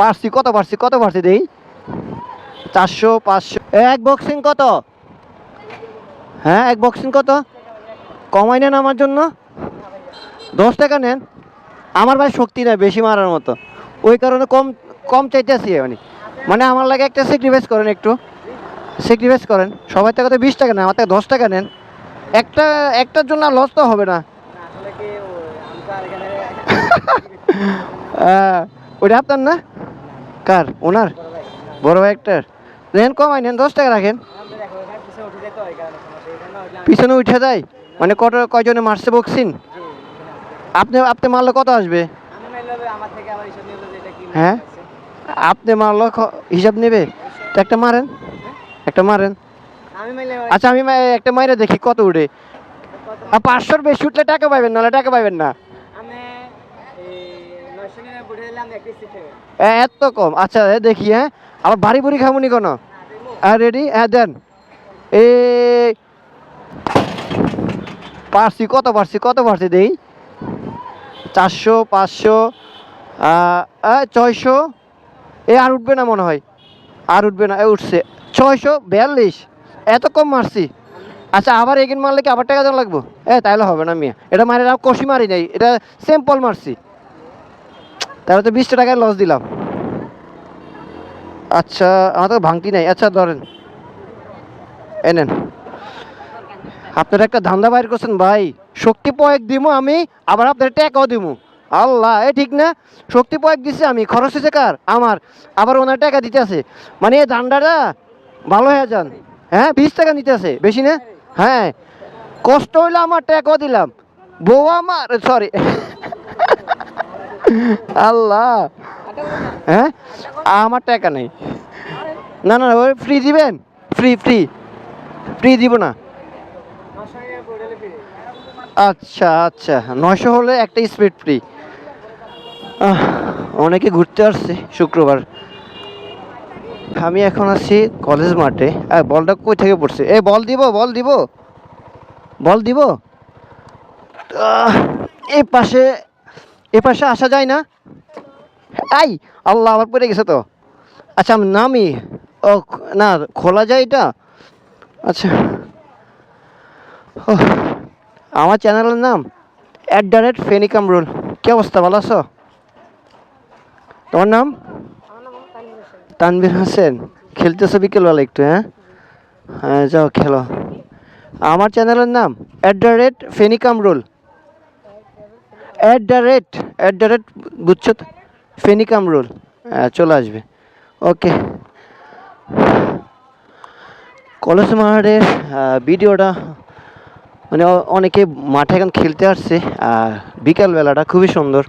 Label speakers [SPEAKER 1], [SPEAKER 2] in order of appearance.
[SPEAKER 1] পারছি কত পারছি কত পারছি দেই? চারশো পাঁচশো। এক বক্সিং কত? হ্যাঁ এক বক্সিং কত? কমাই নেন আমার জন্য। দশ টাকা নেন। আমার ভাই শক্তি নাই বেশি মারার মতো। ওই কারণে কম কম চাইতেছি মানে মানে আমার লাগে একটা স্যাক্রিফাইস করেন একটু। স্যাক্রিফাইস করেন। সবাই থেকে তো বিশ টাকা নেন আমার থেকে দশ টাকা নেন। একটা একটার জন্য আর লস তো হবে না। ওইটা আপনার না? কার? ওনার? বড় ভাই একটার? নেন কমাই, নেন, দশ টাকা রাখেন। পিছনে উঠে দেয় মানে কত, কয়জনে মারছে বক্সিন আপনি আপনি মারলে কত আসবে? হ্যাঁ? আপনি মারলো হিসাব নেবে? একটা মারেন একটা মারেন। আচ্ছা আমি একটা মাইরে দেখি কত উঠে পাঁচশোর বেশি উঠলে টাকা পাইবেন, নাহলে টাকা পাইবেন না। এত কম। আচ্ছা দেখি হ্যাঁ। আবার বাড়ি বুড়ি খামুনি কোনো? হ্যাঁ রেডি হ্যাঁ দেন। এ পারছি কত পারছি কত পারছি দেই? চারশো পাঁচশো ছয়শো। এ আর উঠবে না মনে হয়। আর উঠবে না এ উঠছে। ছয়শো বিয়াল্লিশ। এত কম মারছি। আচ্ছা আবার এগিন মারলে কি আবার টাকা দেওয়া লাগবো? এ তাইলে হবে না মিয়া। এটা মারি কষি মারি নাই। এটা সিম্পল মারছি। তাহলে তো বিশটা টাকায় লস দিলাম। আচ্ছা আমার তো ভাঙতি নাই। আচ্ছা ধরেন। এনেন আপনারা একটা ধান্দা বাইর করছেন, ভাই। শক্তি পয়েক দিমু আমি, আবার আপনার ট্যাকও দিমু। আল্লাহ, এ ঠিক না? শক্তি পয়েক দিছে আমি, খরচ হয়েছে কার? আমার। আবার ওনার টাকা দিতে আছে। মানে এই ধান্দাটা ভালো হয়ে যান। হ্যাঁ বিশ টাকা নিতে আছে, বেশি না? হ্যাঁ। কষ্ট হইলে আমার ট্যাকও দিলাম। বউ আমার সরি আল্লাহ। হ্যাঁ? আমার টাকা নেই। না না ওই ফ্রি দিবেন? ফ্রি ফ্রি ফ্রি দিব না। আচ্ছা আচ্ছা। নয়শো হলে একটা স্পিড ফ্রি অনেকে ঘুরতে আসছে শুক্রবার। আমি এখন আছি কলেজ মাঠে। আর বলটা কই থেকে পড়ছে? এ বল দিব বল দিব। বল দিব। আহ, এ পাশে এ পাশে আসা যায় না? আই আল্লাহ আবার পড়ে গেছে তো। আচ্ছা আমি নামি। ও, না, খোলা যায় এটা? আচ্ছা। ও আমার চ্যানেলের নাম অ্যাট দ্য রেট ফেনিকাম রুল কী অবস্থা, ভালো আছো? তোমার নাম? তানভীর হোসেন। খেলতেছো বিকেলবেলা একটু হ্যাঁ? হ্যাঁ যাও, খেলো। আমার চ্যানেলের নাম at the rate ফেনিকাম rule at the rate at the rate বুঝছ তো? ফেনিকাম রোল হ্যাঁ চলে আসবে। ওকে কলেজ মাঠের ভিডিওটা মানে অনেকে মাঠে এখন খেলতে আসছে, আর বিকালবেলাটা খুবই সুন্দর।